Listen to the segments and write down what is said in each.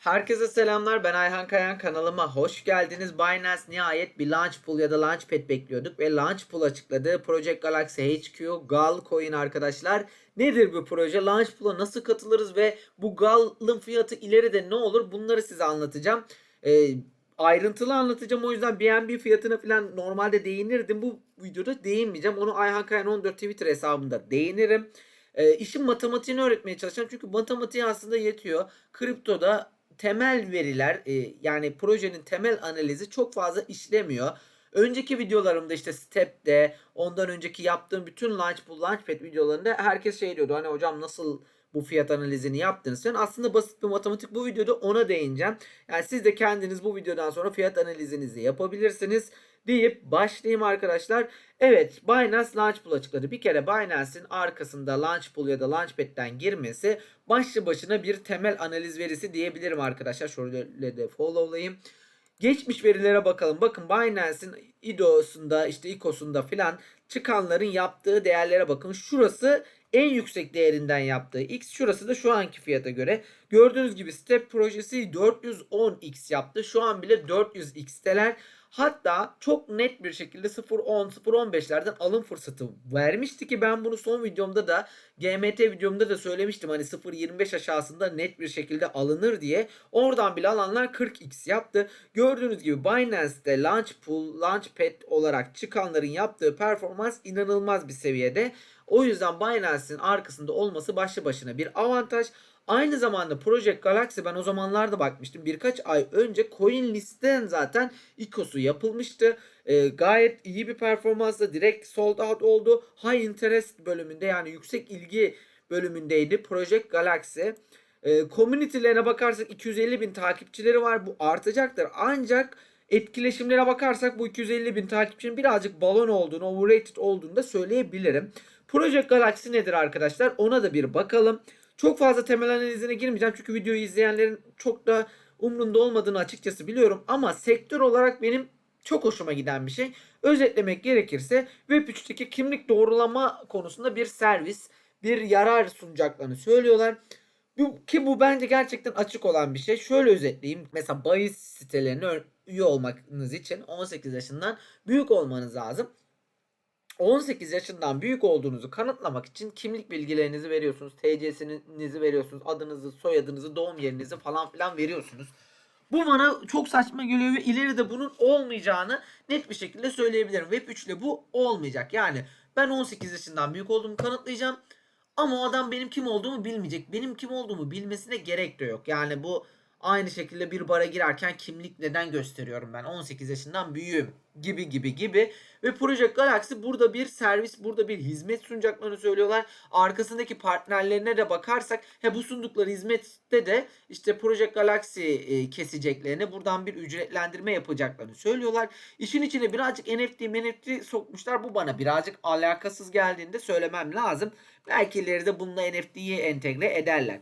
Herkese selamlar. Ben Ayhan Kayan. Kanalıma hoş geldiniz. Binance nihayet bir launch pool ya da launchpad bekliyorduk ve launch pool açıkladı. Project Galaxy HQ Gal Coin arkadaşlar. Nedir bu proje? Launch pool'a nasıl katılırız ve bu Gal'ın fiyatı ileride ne olur? Bunları size anlatacağım. Ee, ayrıntılı anlatacağım. O yüzden BNB fiyatına falan normalde değinirdim. Bu videoda değinmeyeceğim. Onu Ayhan Kayan 14 Twitter hesabında değinirim. E, işin matematiğini öğretmeye çalışacağım. Çünkü matematiği aslında yetiyor. Kriptoda temel veriler e, yani projenin temel analizi çok fazla işlemiyor. Önceki videolarımda işte Step'te ondan önceki yaptığım bütün Launchpool Launchpad videolarında herkes şey diyordu. Hani hocam nasıl bu fiyat analizini yaptınız? Yani aslında basit bir matematik bu videoda ona değineceğim. Yani siz de kendiniz bu videodan sonra fiyat analizinizi yapabilirsiniz deyip başlayayım arkadaşlar. Evet Binance Launchpool açıkladı. Bir kere Binance'in arkasında Launchpool ya da Launchpad'den girmesi başlı başına bir temel analiz verisi diyebilirim arkadaşlar. Şöyle de followlayayım. Geçmiş verilere bakalım. Bakın Binance'in IDO'sunda işte ICO'sunda filan çıkanların yaptığı değerlere bakın. Şurası en yüksek değerinden yaptığı X. Şurası da şu anki fiyata göre. Gördüğünüz gibi Step projesi 410X yaptı. Şu an bile 400X'teler. Hatta çok net bir şekilde 0.10 0.15'lerden alım fırsatı vermişti ki ben bunu son videomda da GMT videomda da söylemiştim. Hani 0.25 aşağısında net bir şekilde alınır diye. Oradan bile alanlar 40x yaptı. Gördüğünüz gibi Binance'te Launch Pool, Launchpad olarak çıkanların yaptığı performans inanılmaz bir seviyede. O yüzden Binance'in arkasında olması başlı başına bir avantaj. Aynı zamanda Project Galaxy ben o zamanlarda bakmıştım. Birkaç ay önce Coin List'ten zaten ICO'su yapılmıştı. E, gayet iyi bir performansla direkt sold out oldu. High interest bölümünde yani yüksek ilgi bölümündeydi Project Galaxy. E, community'lerine bakarsak 250 bin takipçileri var. Bu artacaktır. Ancak etkileşimlere bakarsak bu 250 bin takipçinin birazcık balon olduğunu, overrated olduğunu da söyleyebilirim. Project Galaxy nedir arkadaşlar? Ona da bir bakalım. Çok fazla temel analizine girmeyeceğim çünkü videoyu izleyenlerin çok da umrunda olmadığını açıkçası biliyorum. Ama sektör olarak benim çok hoşuma giden bir şey. Özetlemek gerekirse Web3'teki kimlik doğrulama konusunda bir servis, bir yarar sunacaklarını söylüyorlar. Ki bu bence gerçekten açık olan bir şey. Şöyle özetleyeyim. Mesela bahis sitelerine üye olmanız için 18 yaşından büyük olmanız lazım. 18 yaşından büyük olduğunuzu kanıtlamak için kimlik bilgilerinizi veriyorsunuz. TC'sinizi veriyorsunuz. Adınızı, soyadınızı, doğum yerinizi falan filan veriyorsunuz. Bu bana çok saçma geliyor ve ileride bunun olmayacağını net bir şekilde söyleyebilirim. Web 3 ile bu olmayacak. Yani ben 18 yaşından büyük olduğumu kanıtlayacağım. Ama o adam benim kim olduğumu bilmeyecek. Benim kim olduğumu bilmesine gerek de yok. Yani bu Aynı şekilde bir bara girerken kimlik neden gösteriyorum ben 18 yaşından büyüğüm gibi gibi gibi ve Project Galaxy burada bir servis burada bir hizmet sunacaklarını söylüyorlar. Arkasındaki partnerlerine de bakarsak he bu sundukları hizmette de işte Project Galaxy e, keseceklerini buradan bir ücretlendirme yapacaklarını söylüyorlar. İşin içine birazcık NFT NFT sokmuşlar. Bu bana birazcık alakasız geldiğinde söylemem lazım. Belki ileride bununla NFT'yi entegre ederler.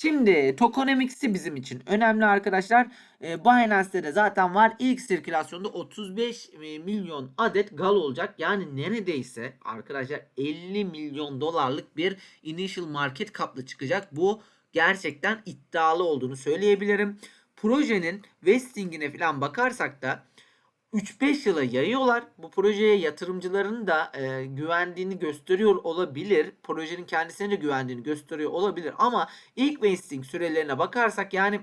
Şimdi tokenomics'i bizim için önemli arkadaşlar. E, Binance'de de zaten var. İlk sirkülasyonda 35 e, milyon adet gal olacak. Yani neredeyse arkadaşlar 50 milyon dolarlık bir initial market kaplı çıkacak. Bu gerçekten iddialı olduğunu söyleyebilirim. Projenin vestingine falan bakarsak da 3-5 yıla yayıyorlar. Bu projeye yatırımcıların da e, güvendiğini gösteriyor olabilir. Projenin kendisine de güvendiğini gösteriyor olabilir. Ama ilk vesting sürelerine bakarsak yani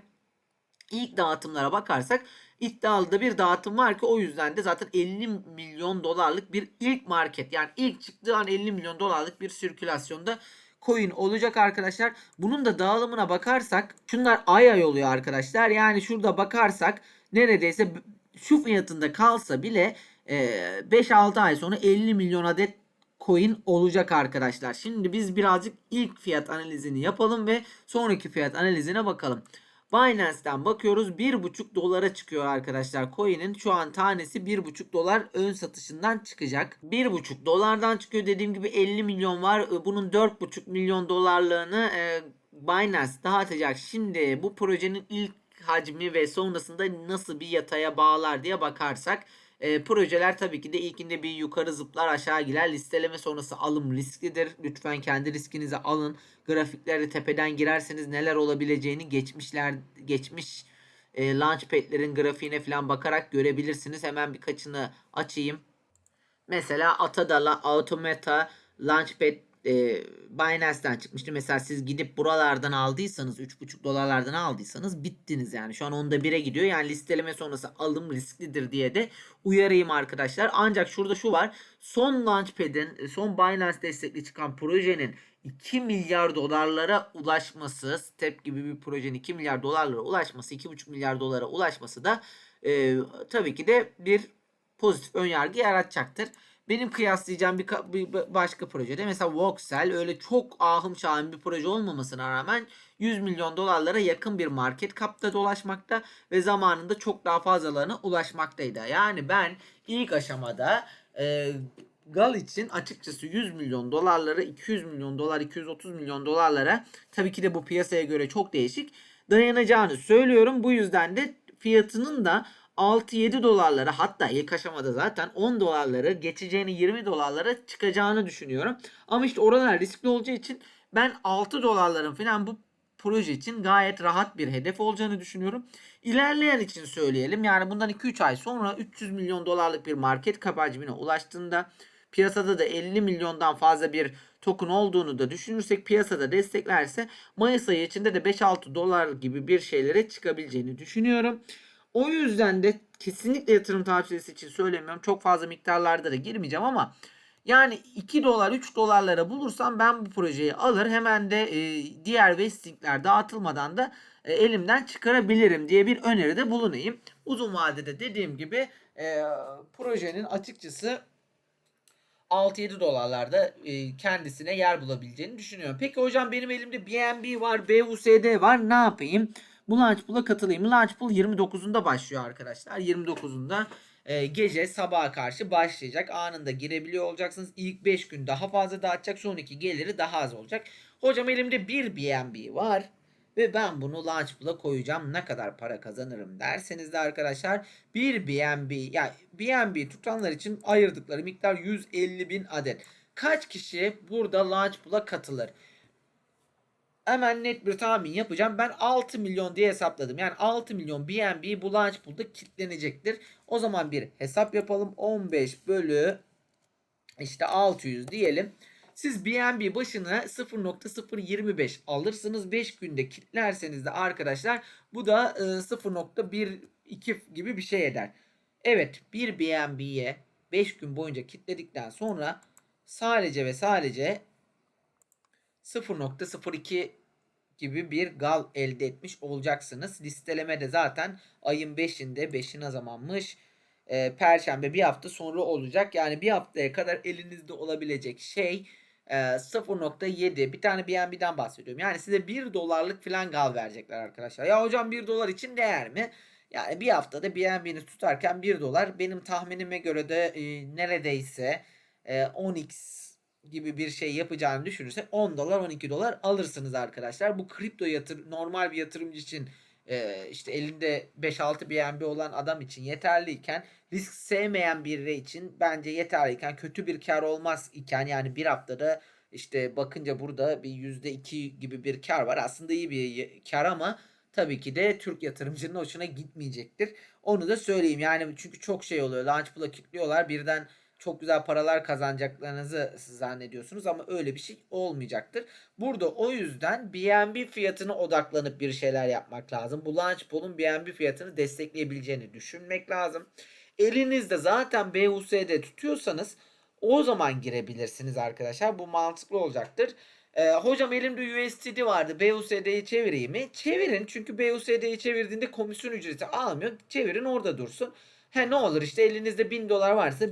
ilk dağıtımlara bakarsak iddialı da bir dağıtım var ki o yüzden de zaten 50 milyon dolarlık bir ilk market yani ilk çıktığı an 50 milyon dolarlık bir sirkülasyonda coin olacak arkadaşlar. Bunun da dağılımına bakarsak şunlar ay ay oluyor arkadaşlar. Yani şurada bakarsak neredeyse şu fiyatında kalsa bile 5-6 ay sonra 50 milyon adet coin olacak arkadaşlar. Şimdi biz birazcık ilk fiyat analizini yapalım ve sonraki fiyat analizine bakalım. Binance'den bakıyoruz 1.5 dolara çıkıyor arkadaşlar coin'in şu an tanesi 1.5 dolar ön satışından çıkacak. 1.5 dolardan çıkıyor dediğim gibi 50 milyon var bunun 4.5 milyon dolarlığını Binance dağıtacak. Şimdi bu projenin ilk hacmi ve sonrasında nasıl bir yataya bağlar diye bakarsak E, projeler tabii ki de ilkinde bir yukarı zıplar aşağı girer. Listeleme sonrası alım risklidir. Lütfen kendi riskinizi alın. Grafiklere tepeden girerseniz neler olabileceğini geçmişler geçmiş e, launchpad'lerin grafiğine falan bakarak görebilirsiniz. Hemen birkaçını açayım. Mesela Atadala, Automata, Launchpad e, Binance'den çıkmıştı. Mesela siz gidip buralardan aldıysanız 3,5 dolarlardan aldıysanız bittiniz yani. Şu an onda 1'e gidiyor. Yani listeleme sonrası alım risklidir diye de uyarayım arkadaşlar. Ancak şurada şu var. Son Launchpad'in, son Binance destekli çıkan projenin 2 milyar dolarlara ulaşması, Step gibi bir projenin 2 milyar dolarlara ulaşması, 2,5 milyar dolara ulaşması da e, tabii ki de bir pozitif ön yargı yaratacaktır. Benim kıyaslayacağım bir, bir başka projede mesela Voxel öyle çok ahım şahım bir proje olmamasına rağmen 100 milyon dolarlara yakın bir market kapta dolaşmakta ve zamanında çok daha fazlalarına ulaşmaktaydı. Yani ben ilk aşamada e, Gal için açıkçası 100 milyon dolarları 200 milyon dolar 230 milyon dolarlara tabii ki de bu piyasaya göre çok değişik dayanacağını söylüyorum. Bu yüzden de fiyatının da 6-7 dolarlara hatta ilk aşamada zaten 10 dolarları geçeceğini 20 dolarlara çıkacağını düşünüyorum. Ama işte oralar riskli olacağı için ben 6 dolarların falan bu proje için gayet rahat bir hedef olacağını düşünüyorum. İlerleyen için söyleyelim. Yani bundan 2-3 ay sonra 300 milyon dolarlık bir market cap hacmine ulaştığında piyasada da 50 milyondan fazla bir token olduğunu da düşünürsek piyasada desteklerse Mayıs ayı içinde de 5-6 dolar gibi bir şeylere çıkabileceğini düşünüyorum. O yüzden de kesinlikle yatırım tavsiyesi için söylemiyorum. Çok fazla miktarlarda da girmeyeceğim ama yani 2 dolar 3 dolarlara bulursam ben bu projeyi alır hemen de e, diğer vestingler dağıtılmadan da e, elimden çıkarabilirim diye bir öneride bulunayım. Uzun vadede dediğim gibi e, projenin açıkçası 6-7 dolarlarda e, kendisine yer bulabileceğini düşünüyorum. Peki hocam benim elimde BNB var, BUSD var ne yapayım? Bu Launchpool'a katılayım. Launchpool 29'unda başlıyor arkadaşlar. 29'unda e, gece sabaha karşı başlayacak. Anında girebiliyor olacaksınız. İlk 5 gün daha fazla dağıtacak. Sonraki geliri daha az olacak. Hocam elimde bir BNB var. Ve ben bunu Launchpool'a koyacağım. Ne kadar para kazanırım derseniz de arkadaşlar bir BNB ya BNB tutanlar için ayırdıkları miktar 150 bin adet. Kaç kişi burada Launchpool'a katılır? Hemen net bir tahmin yapacağım. Ben 6 milyon diye hesapladım. Yani 6 milyon BNB bu Launchpool'da kilitlenecektir. O zaman bir hesap yapalım. 15 bölü işte 600 diyelim. Siz BNB başına 0.025 alırsınız. 5 günde kilitlerseniz de arkadaşlar bu da e, 0.12 gibi bir şey eder. Evet bir BNB'ye 5 gün boyunca kilitledikten sonra sadece ve sadece 0.02 gibi bir gal elde etmiş olacaksınız. Listeleme de zaten ayın 5'inde 5'i ne zamanmış? Ee, Perşembe bir hafta sonra olacak. Yani bir haftaya kadar elinizde olabilecek şey e, 0.7 bir tane BNB'den bahsediyorum. Yani size 1 dolarlık falan gal verecekler arkadaşlar. Ya hocam 1 dolar için değer mi? Yani bir haftada BNB'ni tutarken 1 dolar benim tahminime göre de e, neredeyse e, 10x gibi bir şey yapacağını düşünürsek 10 dolar 12 dolar alırsınız arkadaşlar. Bu kripto yatır normal bir yatırımcı için e, işte elinde 5-6 BNB olan adam için yeterliyken risk sevmeyen biri için bence yeterliyken kötü bir kar olmaz iken yani bir haftada işte bakınca burada bir %2 gibi bir kar var. Aslında iyi bir kar ama tabii ki de Türk yatırımcının hoşuna gitmeyecektir. Onu da söyleyeyim. Yani çünkü çok şey oluyor. Launchpool'a kilitliyorlar. Birden çok güzel paralar kazanacaklarınızı zannediyorsunuz ama öyle bir şey olmayacaktır. Burada o yüzden BNB fiyatına odaklanıp bir şeyler yapmak lazım. Bu Launchpool'un BNB fiyatını destekleyebileceğini düşünmek lazım. Elinizde zaten BUSD tutuyorsanız o zaman girebilirsiniz arkadaşlar. Bu mantıklı olacaktır. Ee, hocam elimde USDT vardı. BUSD'yi çevireyim mi? Çevirin. Çünkü BUSD'yi çevirdiğinde komisyon ücreti almıyor. Çevirin orada dursun. He ne olur işte elinizde 1000 dolar varsa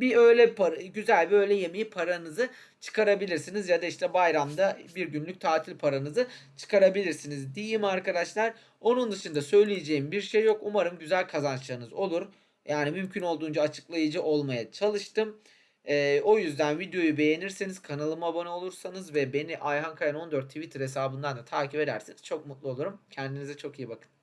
bir öğle para, güzel bir öğle yemeği paranızı çıkarabilirsiniz ya da işte bayramda bir günlük tatil paranızı çıkarabilirsiniz diyeyim arkadaşlar. Onun dışında söyleyeceğim bir şey yok. Umarım güzel kazançlarınız olur. Yani mümkün olduğunca açıklayıcı olmaya çalıştım. Ee, o yüzden videoyu beğenirseniz kanalıma abone olursanız ve beni Ayhan Kayan 14 Twitter hesabından da takip ederseniz çok mutlu olurum. Kendinize çok iyi bakın.